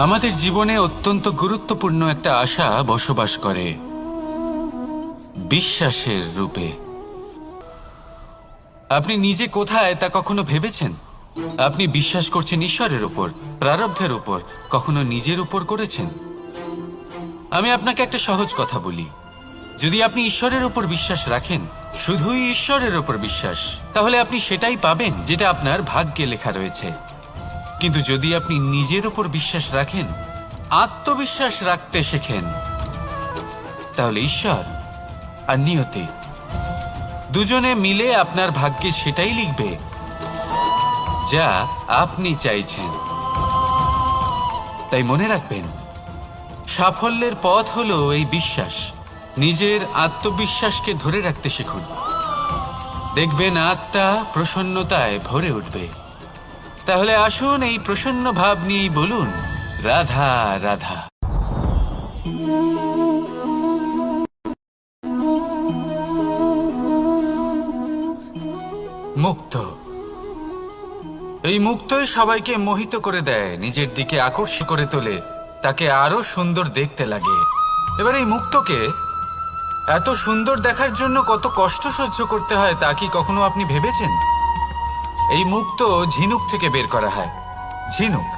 আমাদের জীবনে অত্যন্ত গুরুত্বপূর্ণ একটা আশা বসবাস করে। বিশ্বাসের রূপে। আপনি নিজে কোথায় তা কখনো ভেবেছেন? আপনি বিশ্বাস করছেন ঈশ্বরের উপর, প্রারব্ধের উপর, কখনো নিজের উপর করেছেন? আমি আপনাকে একটা সহজ কথা বলি। যদি আপনি ঈশ্বরের উপর বিশ্বাস রাখেন, শুধুই ঈশ্বরের উপর বিশ্বাস, তাহলে আপনি সেটাই পাবেন যেটা আপনার ভাগ্যে লেখা রয়েছে। কিন্তু যদি আপনি নিজের উপর বিশ্বাস রাখেন, আত্মবিশ্বাস রাখতে শেখেন, তাহলে ঈশ্বর আর নিয়তি। দুজনে মিলে আপনার ভাগ্যে সেটাই লিখবে যা আপনি চাইছেন। তাই মনে রাখবেন, সাফল্যের পথ হলো এই বিশ্বাস। নিজের আত্মবিশ্বাসকে ধরে রাখতে শিখুন। দেখবেন আত্মা প্রসন্নতায় ভরে উঠবে। তাহলে আসুন এই প্রসন্ন ভাব নিয়েই বলুন, রাধা রাধা। মুক্ত। এই মুক্তই সবাইকে মোহিত করে দেয়, নিজের দিকে আকর্ষিত করে তোলে, তাকে আরও সুন্দর দেখতে লাগে। এবার এই মুক্তকে এত সুন্দর দেখার জন্য কত কষ্ট সহ্য করতে হয় তা কি কখনো আপনি ভেবেছেন? এই মুক্ত ঝিনুক থেকে বের করা হয়। ঝিনুক,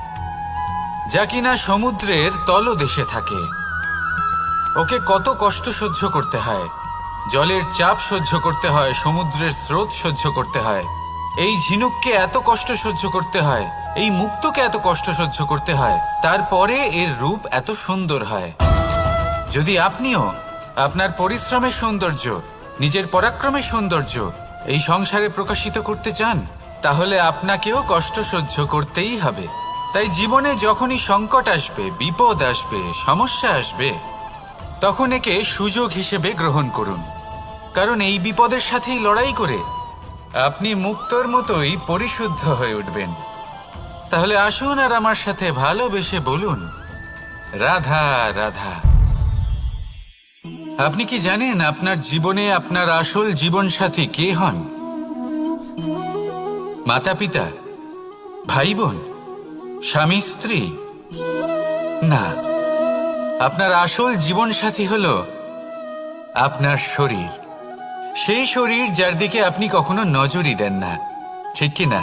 যা কিনা সমুদ্রের তলদেশে থাকে। ওকে কত কষ্ট সহ্য করতে হয়। জলের চাপ সহ্য করতে হয়, সমুদ্রের স্রোত সহ্য করতে হয়। এই ঝিনুককে এত কষ্ট সহ্য করতে হয়, এই মুক্তকে এত কষ্ট সহ্য করতে হয়, তারপরে এর রূপ এত সুন্দর হয়। যদি আপনিও আপনার পরিশ্রমের সৌন্দর্য, নিজের পরাক্রমের সৌন্দর্য এই সংসারে প্রকাশিত করতে চান তাহলে আপনাকেও কষ্ট সহ্য করতেই হবে। তাই জীবনে যখনই সংকট আসবে, বিপদ আসবে, সমস্যা আসবে, তখন একে সুযোগ হিসেবে গ্রহণ করুন। কারণ এই বিপদের সাথেই লড়াই করে আপনি মুক্তর মতোই পরিশুদ্ধ হয়ে উঠবেন। তাহলে আসুন আর আমার সাথে ভালোবেসে বলুন, রাধা রাধা। আপনি কি জানেন আপনার জীবনে আপনার আসল জীবন সাথী কে হন? মাতা পিতা ভাই বোন স্বামী, স্ত্রী? না। আপনার আসল জীবন সাথী হল আপনার শরীর। সেই শরীর যার দিকে আপনি কখনো নজরই দেন না। ঠিক কি না?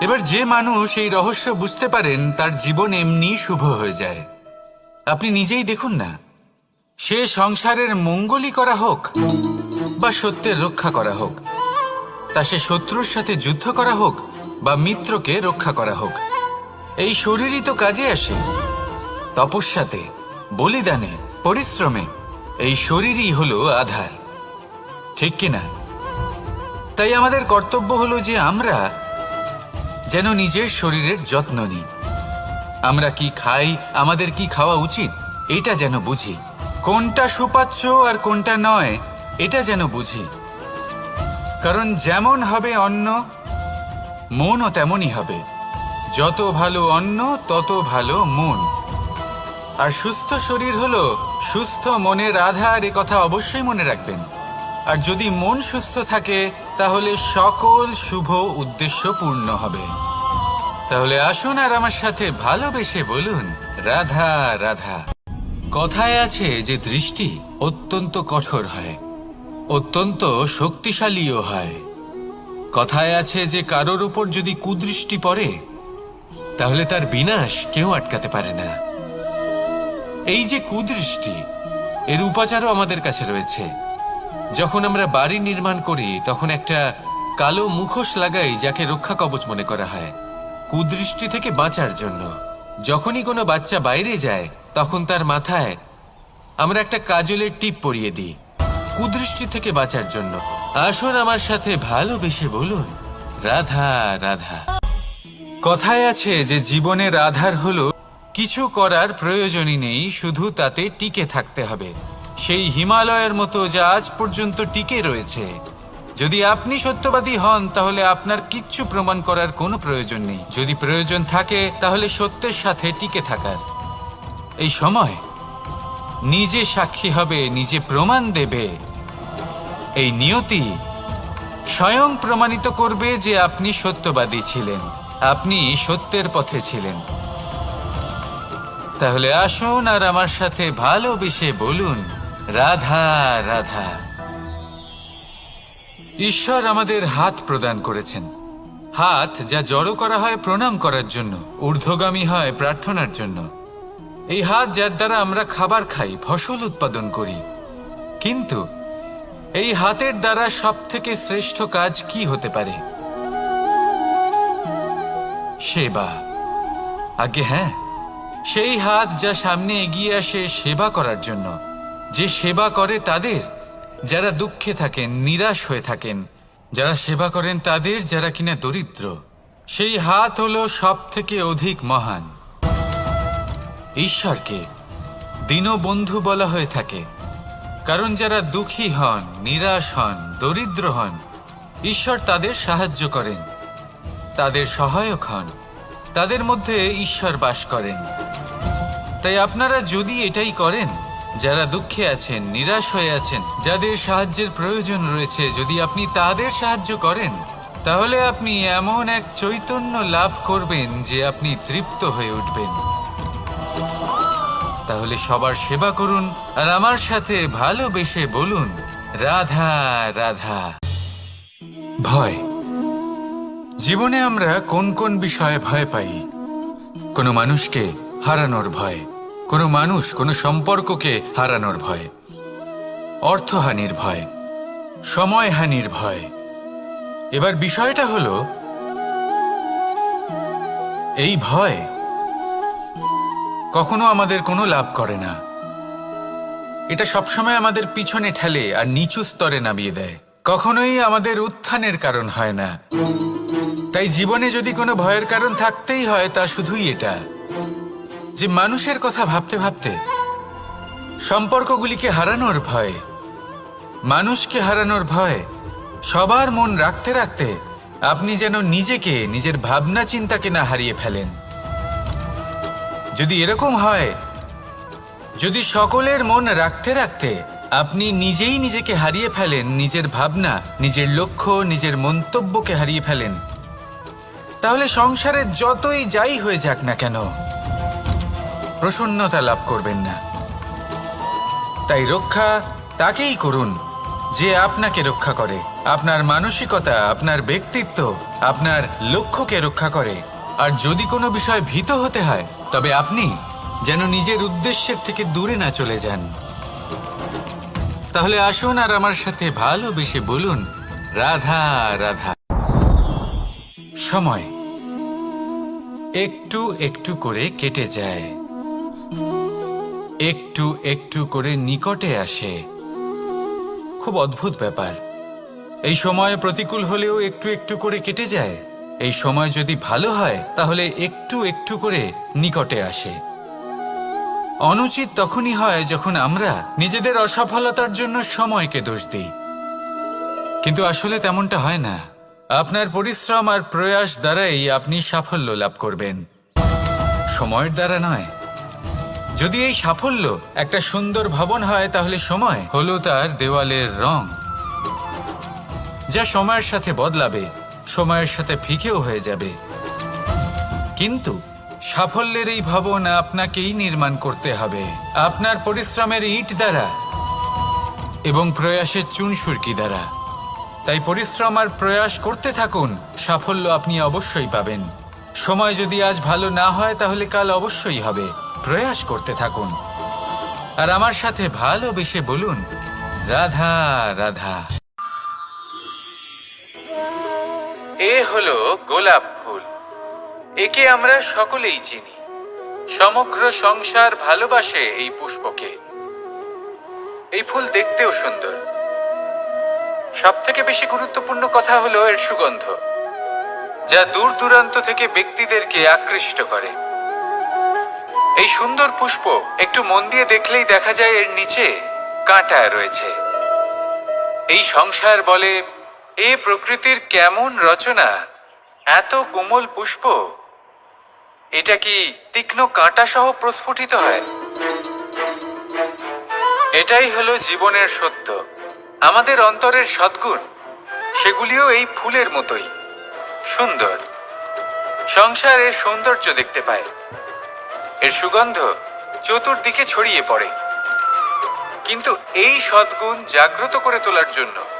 এবার যে মানুষ এই রহস্য বুঝতে পারেন, তার জীবন এমনি শুভ হয়ে যায়। আপনি নিজেই দেখুন না। সে সংসারের মঙ্গলই করা হোক বা সত্যের রক্ষা করা হোক। তা সে শত্রুর সাথে যুদ্ধ করা হোক বা মিত্রকে রক্ষা করা হোক। এই শরীরই তো কাজে আসে। তপস্যাতে, বলিদানে, পরিশ্রমে এই শরীরই হলো আধার। ঠিক কিনা তাই আমাদের কর্তব্য হলো যে আমরা যেন নিজের শরীরের যত্ন নিই। আমরা কি খাই, আমাদের কি খাওয়া উচিত, এটা যেন বুঝি। কোনটা সুপাচ্য আর কোনটা নয়, এটা যেন বুঝি। কারণ যেমন হবে অন্ন, মনও তেমনই হবে। যত ভালো অন্ন, তত ভালো মন। আর সুস্থ শরীর হলো সুস্থ মনের আধার, এ কথা অবশ্যই মনে রাখবেন। আর যদি মন সুস্থ থাকে, তাহলে সকল শুভ উদ্দেশ্য পূর্ণ হবে। তাহলে আসুন আর আমার সাথে ভালোবেসে বলুন, রাধা রাধা। কথায় আছে যে দৃষ্টি অত্যন্ত কঠোর হয়। অত্যন্ত শক্তিশালীও হয়। কথায় আছে যে কারোর উপর যদি কুদৃষ্টি পড়ে, তাহলে তার বিনাশ কেউ আটকাতে পারে না। এই যে কুদৃষ্টি, এর উপাচারও আমাদের কাছে রয়েছে। যখন আমরা বাড়ি নির্মাণ করি, তখন একটা কালো মুখোশ লাগাই যাকে রক্ষা কবচ মনে করা হয়। কুদৃষ্টি থেকে বাঁচার জন্য। যখনই কোনো বাচ্চা বাইরে যায়, তখন তার মাথায় আমরা একটা কাজলের টিপ পরিয়ে দিই। কুদৃষ্টি থেকে বাঁচার জন্য। আসুন আমার সাথে ভালোবেসে বলুন, রাধা রাধা। কথায় আছে যে জীবনের আধার হলো, কিছু করার প্রয়োজনই নেই, শুধু তাতে টিকে থাকতে হবে। সেই হিমালয়ের মতো যা আজ পর্যন্ত টিকে রয়েছে। যদি আপনি সত্যবাদী হন, তাহলে আপনার কিচ্ছু প্রমাণ করার কোনো প্রয়োজন নেই। যদি প্রয়োজন থাকে, তাহলে সত্যের সাথে টিকে থাকার। এই সময় নিজে সাক্ষী হবে, নিজে প্রমাণ দেবে। এই নিয়তি স্বয়ং প্রমাণিত করবে যে আপনি সত্যবাদী ছিলেন, আপনি সত্যের পথে ছিলেন। তাহলে আসুন আর আমার সাথে ভালোবেসে বলুন, রাধা রাধা। ঈশ্বর আমাদের হাত প্রদান করেছেন। হাত যা জড়ো করা হয় প্রণাম করার জন্য, ঊর্ধ্বগামী হয় প্রার্থনার জন্য। এই হাত যার দ্বারা আমরা খাবার খাই, ফসল উৎপাদন করি। কিন্তু এই হাতের দ্বারা সব থেকে শ্রেষ্ঠ কাজ কি হতে পারে? সেবা। আগে হ্যাঁ সেই হাত যা সামনে এগিয়ে আসে সেবা করার জন্য। যে সেবা করে তাদের, যারা দুঃখে থাকেন, নিরাশ হয়ে থাকেন, যারা সেবা করেন তাদের, যারা কিনা দরিদ্র, সেই হাত হলো সব থেকে অধিক মহান। ঈশ্বরকে দীনবন্ধু বলা হয়ে থাকে। কারণ যারা দুঃখী হন, নিরাশ হন, দরিদ্র হন, ঈশ্বর তাদের সাহায্য করেন। তাদের সহায়ক হন। তাদের মধ্যে ঈশ্বর বাস করেন। তাই আপনারা যদি এটাই করেন, যারা দুঃখে আছেন, নিরাশ হয়ে আছেন, যাদের সাহায্যের প্রয়োজন রয়েছে, যদি আপনি তাদের সাহায্য করেন, তাহলে আপনি এমন এক চৈতন্য লাভ করবেন যে আপনি তৃপ্ত হয়ে উঠবেন। তাহলে সবার সেবা করুন আর আমার সাথে ভালোবেসে বলুন, রাধা রাধা। ভয়। জীবনে আমরা কোন কোন বিষয়ে ভয় পাই? কোনো মানুষকে হারানোর ভয়, কোনো মানুষ, কোনো সম্পর্ককে হারানোর ভয়, অর্থহানির ভয়, সময়হানির ভয়। এবার বিষয়টা হলো, এই ভয় কখনো আমাদের কোনো লাভ করে না। এটা সবসময় আমাদের পিছনে ঠেলে আর নিচু স্তরে নামিয়ে দেয়। কখনোই আমাদের উত্থানের কারণ হয় না। তাই জীবনে যদি কোনো ভয়ের কারণ থাকতেই হয়, তা শুধুই এটা যে মানুষের কথা ভাবতে ভাবতে সম্পর্কগুলিকে হারানোর ভয়, মানুষকে হারানোর ভয়, সবার মন রাখতে রাখতে আপনি যেন নিজেকে, নিজের ভাবনা চিন্তাকে না হারিয়ে ফেলেন। যদি এরকম হয়, যদি সকলের মন রাখতে রাখতে আপনি নিজেই নিজেকে হারিয়ে ফেলেন, নিজের ভাবনা, নিজের লক্ষ্য, নিজের মন্তব্যকে হারিয়ে ফেলেন, তাহলে সংসারে যতই যাই হয়ে যাক না কেন, প্রসন্নতা লাভ করবেন না। তাই রক্ষা তাকেই করুন, যে আপনাকে রক্ষা করে। আপনার মানসিকতা, আপনার ব্যক্তিত্ব, আপনার লক্ষ্যকে রক্ষা করে। আর যদি কোনো বিষয় ভীত হতে হয় তবে আপনি যেন নিজের উদ্দেশ্যের থেকে দূরে না চলে যান। তাহলে আসুন আর আমার সাথে ভালোবেসে বলুন, রাধা রাধা। সময়। একটু একটু করে কেটে যায়। একটু একটু করে নিকটে আসে। খুব অদ্ভুত ব্যাপার। এই সময় প্রতিকূল হলেও একটু একটু করে কেটে যায়। এই সময় যদি ভালো হয়, তাহলে একটু একটু করে নিকটে আসে। অনুচিত তখনই হয় যখন আমরা নিজেদের অসফলতার জন্য সময়কে দোষ দিই। কিন্তু আসলে তেমনটা হয় না। আপনার পরিশ্রম আর প্রয়াস দ্বারাই আপনি সাফল্য লাভ করবেন। সময়ের দ্বারা নয়। যদি এই সাফল্য একটা সুন্দর ভবন হয়, তাহলে সময় হলো তার দেওয়ালের রং, যা সময়ের সাথে বদলাবে। সময়ের সাথে ফিকেও হয়ে যাবে। কিন্তু সাফল্যের এই ভবন আপনাকেই নির্মাণ করতে হবে। আপনার পরিশ্রমের ইট দ্বারা এবং প্রয়াসের চুনসুরকি দ্বারা। তাই পরিশ্রম আর প্রয়াস করতে থাকুন, সাফল্য আপনি অবশ্যই পাবেন। সময় যদি আজ ভালো না হয়, তাহলে কাল অবশ্যই হবে। প্রয়াস করতে থাকুন। আর আমার সাথে ভালোবেসে বলুন, রাধা রাধা। এ হলো গোলাপ ফুল। একে আমরা সকলেই চিনি। সমগ্র সংসার ভালোবাসে এই পুষ্পকে। এই ফুল দেখতেও সুন্দর। সব থেকে বেশি গুরুত্বপূর্ণ কথা হলো এর সুগন্ধ, যা দূর দূরান্ত থেকে ব্যক্তিদেরকে আকৃষ্ট করে। এই সুন্দর পুষ্প একটু মন দিয়ে দেখলেই দেখা যায় এর নিচে কাঁটা রয়েছে। এই সংসার বলে এ প্রকৃতির কেমন রচনা? এত কোমল পুষ্প? এটা কি তীক্ষ্ণ কাঁটা সহ প্রস্ফুটিত হয়? এটাই হলো জীবনের সত্য। আমাদের অন্তরের সদ্গুণ, সেগুলিও এই ফুলের মতোই। সুন্দর। সংসার এর সৌন্দর্য দেখতে পায়। এর সুগন্ধ চতুর্দিকে ছড়িয়ে পড়ে। কিন্তু এই সদ্গুণ জাগ্রত করে তোলার জন্য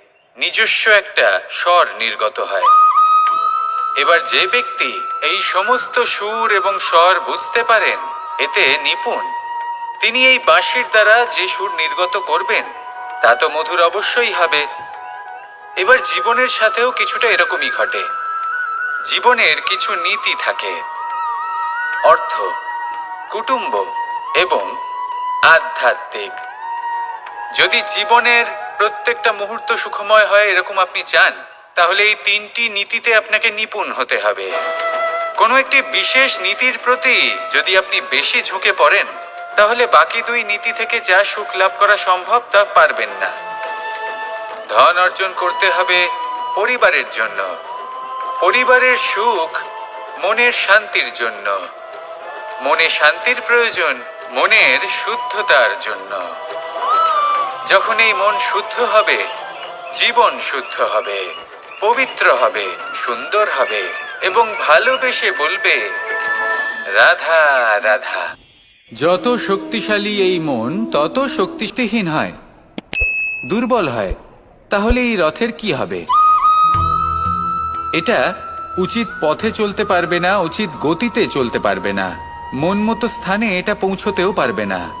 নিজস্ব একটা স্বর নির্গত হয়। এবার যে ব্যক্তি এই সমস্ত সুর এবং স্বর বুঝতে পারেন, এতে নিপুণ। তিনি এই বাঁশির দ্বারা যে সুর নির্গত করবেন, তা তো মধুর অবশ্যই হবে। এবার জীবনের সাথেও কিছুটা এরকমই ঘটে। জীবনের কিছু নীতি থাকে। অর্থ, কুটুম্ব এবং আধ্যাত্মিক। যদি জীবনের প্রত্যেকটা মুহূর্ত সুখময় হয় এরকম আপনি চান, তাহলে এই তিনটি নীতিতে আপনাকে নিপুণ হতে হবে। কোনো একটি বিশেষ নীতির প্রতি যদি আপনি বেশি ঝুঁকে পড়েন, তাহলে বাকি দুই নীতি থেকে যা সুখ লাভ করা সম্ভব তা পারবেন না। ধন অর্জন করতে হবে পরিবারের জন্য। পরিবারের সুখ মনের শান্তির জন্য। মনে শান্তির প্রয়োজন মনের শুদ্ধতার জন্য। যখন এই মন শুদ্ধ হবে, জীবন শুদ্ধ হবে, পবিত্র হবে, সুন্দর হবে এবং ভালোবেসে বলবে, রাধা রাধা। যত শক্তিশালী এই মন, তত শক্তিহীন হয়, দুর্বল হয়। তাহলে এই রথের কি হবে? এটা উচিত পথে চলতে পারবে না, উচিত গতিতে চলতে পারবে না। মন মতো স্থানে এটা পৌঁছতেও পারবে না।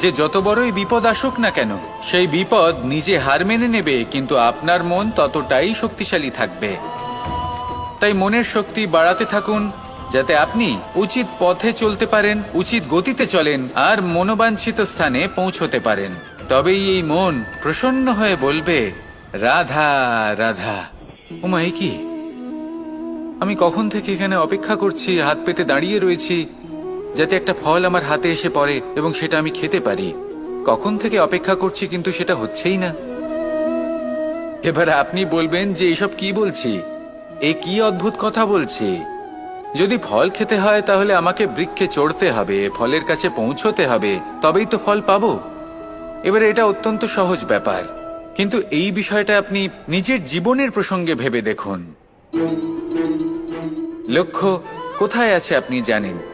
যে যত বড়ই বিপদ আসুক না কেন, সেই বিপদ নিজে হার মেনে নেবে, কিন্তু আপনার মন ততটাই শক্তিশালী থাকবে। তাই মনের শক্তি বাড়াতে থাকুন, যাতে আপনি উচিত পথে চলতে পারেন, উচিত গতিতে চলেন, আর মনোবাঞ্ছিত স্থানে পৌঁছতে পারেন। তবেই এই মন প্রসন্ন হয়ে বলবে, রাধা রাধা। এ কি? আমি কখন থেকে এখানে অপেক্ষা করছি, হাত পেতে দাঁড়িয়ে রয়েছি যাতে একটা ফল আমার হাতে এসে পড়ে এবং সেটা আমি খেতে পারি। কখন থেকে অপেক্ষা করছি কিন্তু সেটা হচ্ছেই না। এবার আপনি বলবেন যে এসব কি বলছি? এ কি অদ্ভুত কথা বলছি? যদি ফল খেতে হয় তাহলে আমাকে বৃক্ষে চড়তে হবে, ফলের কাছে পৌঁছতে হবে, তবেই তো ফল পাবো। এবারে এটা অত্যন্ত সহজ ব্যাপার। কিন্তু এই বিষয়টা আপনি নিজের জীবনের প্রসঙ্গে ভেবে দেখুন। লক্ষ্য, কোথায় আছে আপনি জানেন?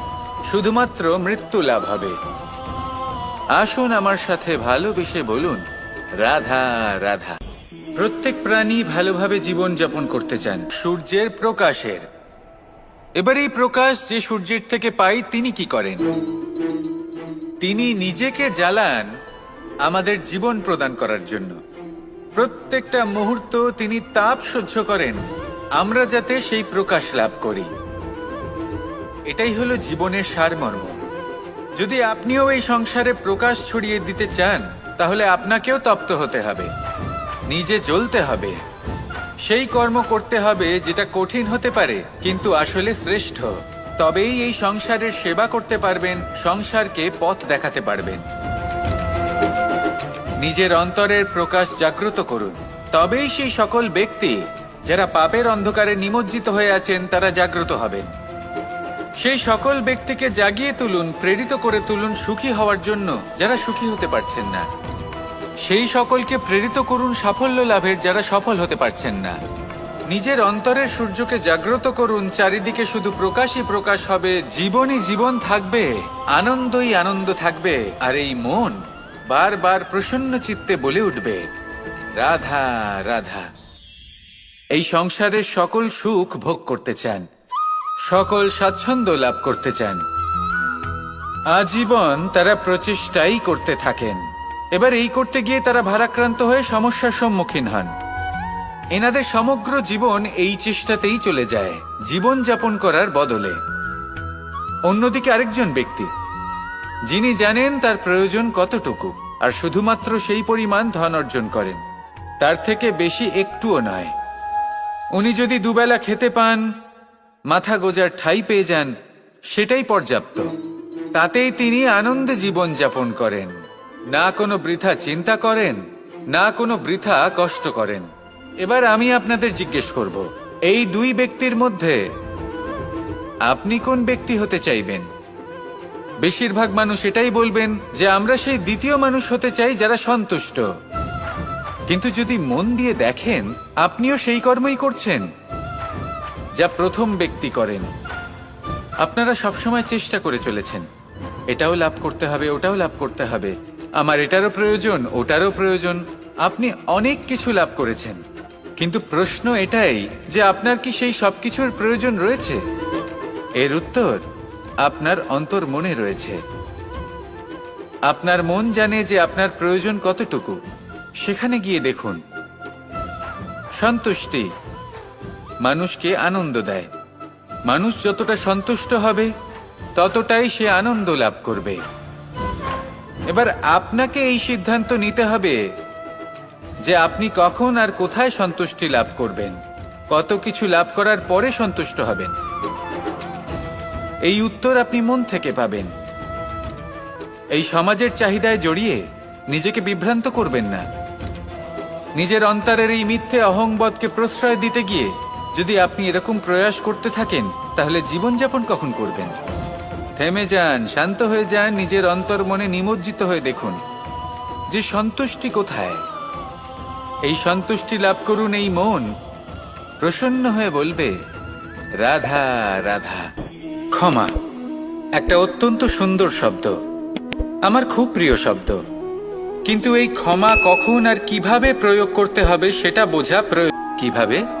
শুধুমাত্র মৃত্যু লাভ হবে। আসুন আমার সাথে ভালোবেসে বলুন, রাধা রাধা। প্রত্যেক প্রাণী ভালোভাবে জীবন যাপন করতে চান, সূর্যের প্রকাশের। এবার এই প্রকাশ যে সূর্যের থেকে পাই, তিনি কি করেন? তিনি নিজেকে জ্বালান আমাদের জীবন প্রদান করার জন্য। প্রত্যেকটা মুহূর্ত তিনি তাপ সহ্য করেন, আমরা যাতে সেই প্রকাশ লাভ করি। এটাই হলো জীবনের সারমর্ম। যদি আপনিও এই সংসারে প্রকাশ ছড়িয়ে দিতে চান, তাহলে আপনাকেও তপ্ত হতে হবে। নিজে জ্বলতে হবে। সেই কর্ম করতে হবে যেটা কঠিন হতে পারে, কিন্তু আসলে শ্রেষ্ঠ। তবেই এই সংসারের সেবা করতে পারবেন, সংসারকে পথ দেখাতে পারবেন। নিজের অন্তরের প্রকাশ জাগ্রত করুন। তবেই সেই সকল ব্যক্তি, যারা পাপের অন্ধকারে নিমজ্জিত হয়ে আছেন, তারা জাগ্রত হবেন। সেই সকল ব্যক্তিকে জাগিয়ে তুলুন, প্রেরিত করে তুলুন সুখী হওয়ার জন্য, যারা সুখী হতে পারছেন না। সেই সকলকে প্রেরিত করুন, সাফল্য লাভের যারা সফল হতে পারছেন না। নিজের অন্তরের সূর্যকে জাগ্রত করুন, চারিদিকে শুধু প্রকাশই প্রকাশ হবে, জীবনই জীবন থাকবে, আনন্দই আনন্দ থাকবে, আর এই মন বারবার প্রসন্ন চিত্তে বলে উঠবে, রাধা রাধা। এই সংসারের সকল সুখ ভোগ করতে চান। সকল স্বাচ্ছন্দ্য লাভ করতে চান। আজীবন তারা প্রচেষ্টাই করতে থাকেন। এবার এই করতে গিয়ে তারা ভারাক্রান্ত হয়ে সমস্যার সম্মুখীন হন। এনাদের সমগ্র জীবন এই চেষ্টাতেই চলে যায়, জীবন যাপন করার বদলে। অন্যদিকে আরেকজন ব্যক্তি, যিনি জানেন তার প্রয়োজন কতটুকু, আর শুধুমাত্র সেই পরিমাণ ধন অর্জন করেন, তার থেকে বেশি একটুও নয়। উনি যদি দুবেলা খেতে পান মাথা গোজার ঠাই পেয়ে যান, সেটাই পর্যাপ্ত। তাতেই তিনি আনন্দে জীবন যাপন করেন। না কোনো বৃথা চিন্তা করেন, না কোনো বৃথা কষ্ট করেন। এবার আমি আপনাদের জিজ্ঞেস করব, এই দুই ব্যক্তির মধ্যে আপনি কোন ব্যক্তি হতে চাইবেন? বেশিরভাগ মানুষ এটাই বলবেন যে আমরা সেই দ্বিতীয় মানুষ হতে চাই যারা সন্তুষ্ট। কিন্তু যদি মন দিয়ে দেখেন, আপনিও সেই কর্মই করছেন। যা প্রথম ব্যক্তি করেন। আপনারা সবসময় চেষ্টা করে চলেছেন। এটাও লাভ করতে হবে, ওটাও লাভ করতে হবে। আমার এটারও প্রয়োজন, ওটারও প্রয়োজন। আপনি অনেক কিছু লাভ করেছেন। কিন্তু প্রশ্ন এটাই যে আপনার কি সেই সবকিছুর প্রয়োজন রয়েছে? এর উত্তর, আপনার অন্তর মনে রয়েছে। আপনার মন জানে যে আপনার প্রয়োজন কতটুকু। সেখানে গিয়ে দেখুন। সন্তুষ্টি মানুষকে আনন্দ দেয়। মানুষ যতটা সন্তুষ্ট হবে, ততটাই সে আনন্দ লাভ করবে। এবার আপনাকে এই সিদ্ধান্ত নিতে হবে যে আপনি কখন আর কোথায় সন্তুষ্টি লাভ করবেন, কত কিছু লাভ করার পরে সন্তুষ্ট হবেন। এই উত্তর আপনি মন থেকে পাবেন। এই সমাজের চাহিদায় জড়িয়ে নিজেকে বিভ্রান্ত করবেন না। নিজের অন্তরের এই মিথ্যে অহংবোধকে প্রশ্রয় দিতে গিয়ে যদি আপনি এরকম প্রয়াস করতে থাকেন, তাহলে জীবনযাপন কখন করবেন? থেমে যান, শান্ত হয়ে যান, নিজের অন্তর মনে নিমজ্জিত হয়ে দেখুন যে সন্তুষ্টি কোথায়। এই সন্তুষ্টি লাভ করুন এই মন। প্রসন্ন হয়ে বলবে, রাধা রাধা। ক্ষমা, একটা অত্যন্ত সুন্দর শব্দ। আমার খুব প্রিয় শব্দ। কিন্তু এই ক্ষমা কখন আর কীভাবে প্রয়োগ করতে হবে, সেটা বোঝা প্রয়োগ কীভাবে?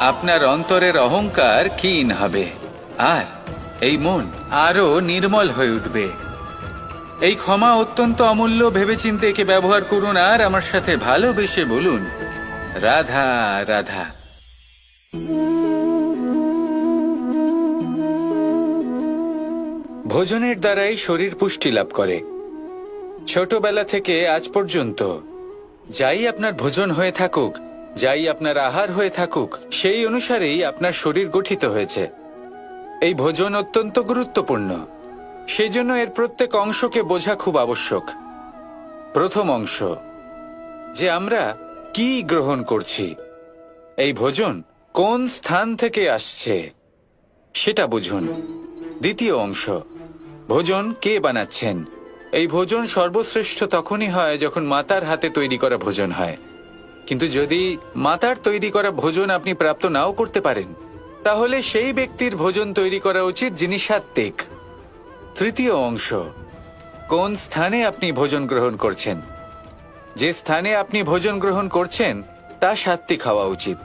আপনার অন্তরের অহংকার ক্ষীণ হবে। আর এই মন আরও নির্মল হয়ে উঠবে। এই ক্ষমা অত্যন্ত অমূল্য, ভেবেচিন্তে একে ব্যবহার করুন আর আমার সাথে ভালোবেসে বলুন, রাধা রাধা। ভোজনের দ্বারাই শরীর পুষ্টি লাভ করে। ছোটবেলা থেকে আজ পর্যন্ত যাই আপনার ভোজন হয়ে থাকুক যাই আপনার আহার হয়ে থাকুক, সেই অনুসারেই আপনার শরীর গঠিত হয়েছে। এই ভোজন অত্যন্ত গুরুত্বপূর্ণ। সেই জন্য এর প্রত্যেক অংশকে বোঝা খুব আবশ্যক। প্রথম অংশ, যে আমরা কি গ্রহণ করছি? এই ভোজন কোন স্থান থেকে আসছে? সেটা বুঝুন। দ্বিতীয় অংশ, ভোজন কে বানাচ্ছেন? এই ভোজন সর্বশ্রেষ্ঠ তখনই হয় যখন মাতার হাতে তৈরি করা ভোজন হয়। কিন্তু যদি মাতার তৈরি করা ভোজন আপনি প্রাপ্ত নাও করতে পারেন, তাহলে সেই ব্যক্তির ভোজন তৈরি করা উচিত যিনি সাত্ত্বিক। তৃতীয় অংশ, কোন স্থানে আপনি ভোজন গ্রহণ করছেন? যে স্থানে আপনি ভোজন গ্রহণ করছেন, তা সাত্ত্বিক হওয়া উচিত।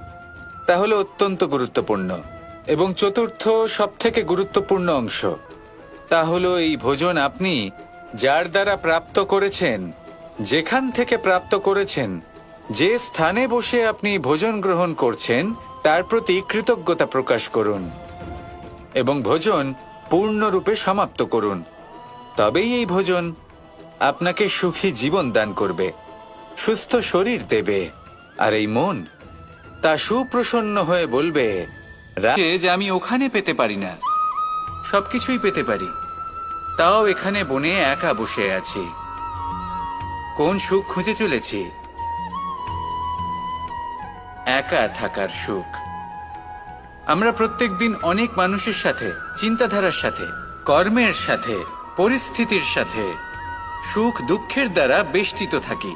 তাহলে অত্যন্ত গুরুত্বপূর্ণ। এবং চতুর্থ, সবথেকে গুরুত্বপূর্ণ অংশ, তা হলো এই ভোজন আপনি যার দ্বারা প্রাপ্ত করেছেন, যেখান থেকে প্রাপ্ত করেছেন যে স্থানে বসে আপনি ভোজন গ্রহণ করছেন, তার প্রতি কৃতজ্ঞতা প্রকাশ করুন এবং ভোজন পূর্ণরূপে সমাপ্ত করুন। তবেই এই ভোজন আপনাকে সুখী জীবন দান করবে, সুস্থ শরীর দেবে, আর এই মন তা সুপ্রসন্ন হয়ে বলবে "রাগে যে আমি ওখানে পেতে পারি না, সবকিছুই পেতে পারি। তাও এখানে বনে একা বসে আছি। কোন সুখ খুঁজে চলেছি? একা থাকার সুখ। আমরা প্রত্যেক দিন অনেক মানুষের সাথে, চিন্তাধারার সাথে, কর্মের সাথে, পরিস্থিতির সাথে, সুখ দুঃখের দ্বারা বেষ্টিত থাকি।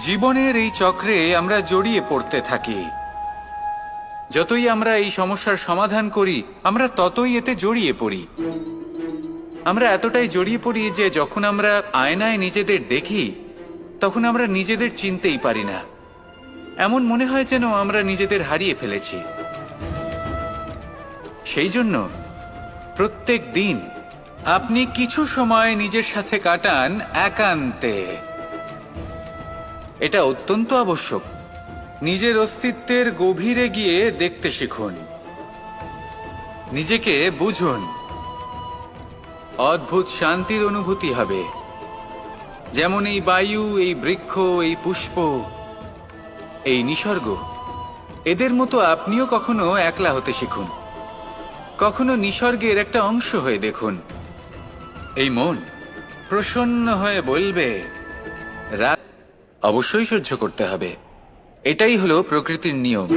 জীবনের এই চক্রে আমরা জড়িয়ে পড়তে থাকি। যতই আমরা এই সমস্যার সমাধান করি, আমরা ততই এতে জড়িয়ে পড়ি। আমরা এতটাই জড়িয়ে পড়ি যে যখন আমরা আয়নায় নিজেদের দেখি, তখন আমরা নিজেদের চিনতেই পারি না। এমন মনে হয় যেন আমরা নিজেদের হারিয়ে ফেলেছি। সেই জন্য প্রত্যেক দিন আপনি কিছু সময় নিজের সাথে কাটান একান্তে। এটা অত্যন্ত আবশ্যক। নিজের অস্তিত্বের গভীরে গিয়ে দেখতে শিখুন। নিজেকে বুঝুন। অদ্ভুত শান্তির অনুভূতি হবে। যেমন এই বায়ু, এই বৃক্ষ, এই পুষ্প এই নিসর্গ। এদের মতো আপনিও কখনো একলা হতে শিখুন। কখনো নিসর্গের একটা অংশ হয়ে দেখুন। এই মন প্রসন্ন হয়ে বলবে, রাত অবশ্যই সহ্য করতে হবে। এটাই হলো প্রকৃতির নিয়ম।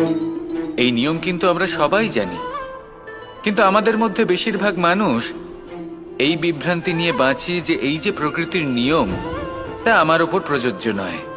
এই নিয়ম কিন্তু আমরা সবাই জানি। কিন্তু আমাদের মধ্যে বেশিরভাগ মানুষ এই বিভ্রান্তি নিয়ে বাঁচি যে এই যে প্রকৃতির নিয়ম, তা আমার ওপর প্রযোজ্য নয়।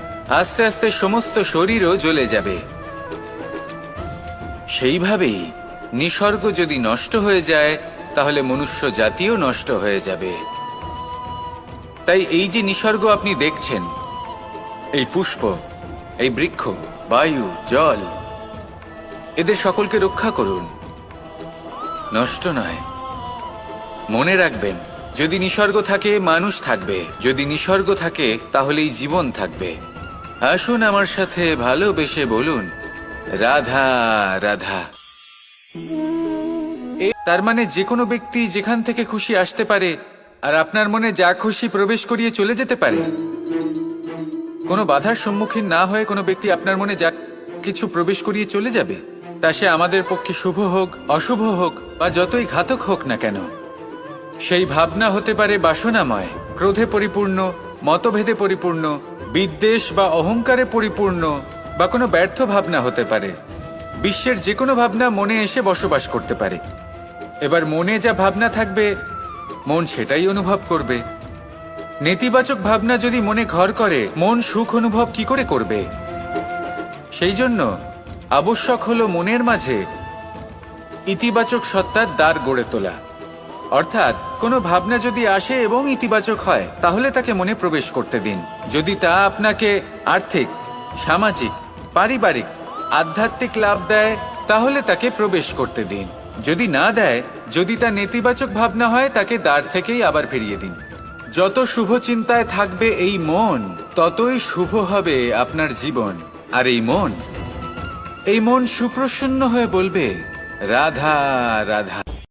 আস্তে আস্তে সমস্ত শরীরও জ্বলে যাবে। সেইভাবেই নিসর্গ যদি নষ্ট হয়ে যায়, তাহলে মনুষ্য জাতিও নষ্ট হয়ে যাবে। তাই এই যে নিসর্গ আপনি দেখছেন, এই পুষ্প, এই বৃক্ষ, বায়ু, জল, এদের সকলকে রক্ষা করুন। নষ্ট নয়। মনে রাখবেন, যদি নিসর্গ থাকে, মানুষ থাকবে। যদি নিসর্গ থাকে, তাহলেই জীবন থাকবে। আসুন আমার সাথে ভালোবেসে বলুন, রাধা রাধা। তার মানে যে কোনো ব্যক্তি যেখান থেকে খুশি আসতে পারে, আর আপনার মনে যা খুশি প্রবেশ করিয়ে চলে যেতে পারে। কোনো বাধার সম্মুখীন না হয়ে কোনো ব্যক্তি আপনার মনে যা কিছু প্রবেশ করিয়ে চলে যাবে, তা সে আমাদের পক্ষে শুভ হোক, অশুভ হোক, বা যতই ঘাতক হোক না কেন। সেই ভাবনা হতে পারে বাসনাময়, ক্রোধে পরিপূর্ণ, মতভেদে পরিপূর্ণ বিদ্বেষ বা অহংকারে পরিপূর্ণ বা কোনো ব্যর্থ ভাবনা হতে পারে। বিশ্বের যে কোনো ভাবনা মনে এসে বসবাস করতে পারে। এবার মনে যা ভাবনা থাকবে, মন সেটাই অনুভব করবে। নেতিবাচক ভাবনা যদি মনে ঘর করে, মন সুখ অনুভব কি করে করবে? সেই জন্য আবশ্যক হলো মনের মাঝে ইতিবাচক সত্তার দ্বার গড়ে তোলা। অর্থাৎ, কোনো ভাবনা যদি আসে এবং ইতিবাচক হয়, তাহলে তাকে মনে প্রবেশ করতে দিন। যদি তা আপনাকে আর্থিক, সামাজিক, পারিবারিক, আধ্যাত্মিক লাভ দেয়, তাহলে তাকে প্রবেশ করতে দিন। যদি না দেয়, যদি তা নেতিবাচক ভাবনা হয়, তাকে দ্বার থেকেই আবার ফিরিয়ে দিন। যত শুভ চিন্তায় থাকবে এই মন, ততই শুভ হবে আপনার জীবন। আর এই মন এই মন সুপ্রসন্ন হয়ে বলবে, রাধা রাধা।